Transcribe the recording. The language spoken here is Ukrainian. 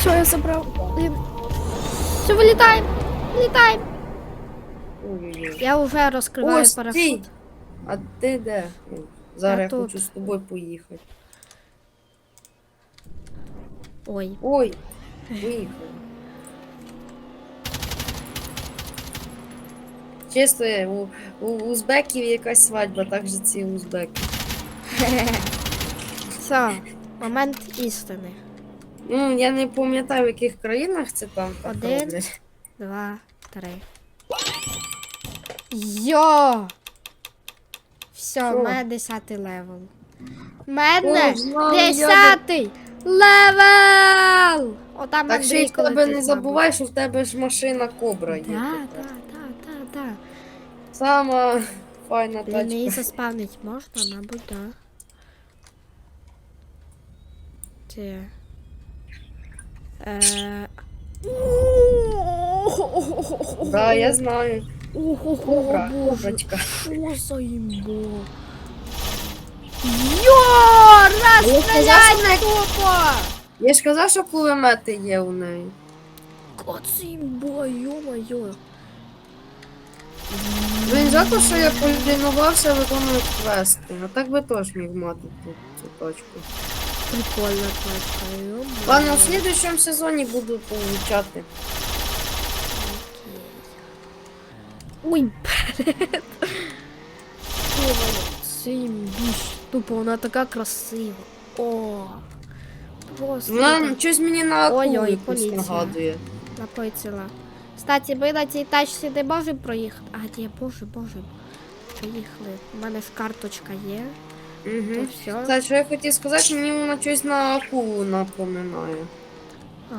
Все, я забрав. Блін. Все, вилітаємо. Вилітаємо. Ой-ой-ой. Я вже розкриваю О, стій! парашут. А ти де? О, Зараз Я я тут. хочу з тобою поїхати. Ой. Ой, поїхали. Чесно, у, у узбеків якась свадьба, так же ці узбеки. Все, момент істини. Ну, я не пам'ятаю, в яких країнах це там так Один. роблять. Два, три. Йо! Все, Що? в мене десятий левел. В мене О, знаю, я десятий левел! Отам Так ще й в тебе не забувай, що в тебе ж машина кобра є. Да, да, да, да, да. Сама файна Блін, її тачка. заспавнить можна, мабуть, да. Це. Е... Да, я знаю. Ого, боже, що за імбо? Йо, раз стрілять тупо! Я ж казав, що кулемети є у неї. Оце імбо, йо-моє. Блін, жалко, що я полінувався виконувати квести. А так би теж міг мати тут цю точку. Прикольна тачка, йо Ладно, в слідуючому сезоні буду получати. Ой, вперед. Це. Тупо, вона така красива. О. Просто. Вона щось мені на поліція. нагадує. Напоїцила. Кстати, ми на цій тачці не можемо проїхати. А, ні, боже, боже. Поїхали. У мене ж карточка є. Угу. все. Кстати, що я хотів сказати, мені вона щось на акулу напоминає. А.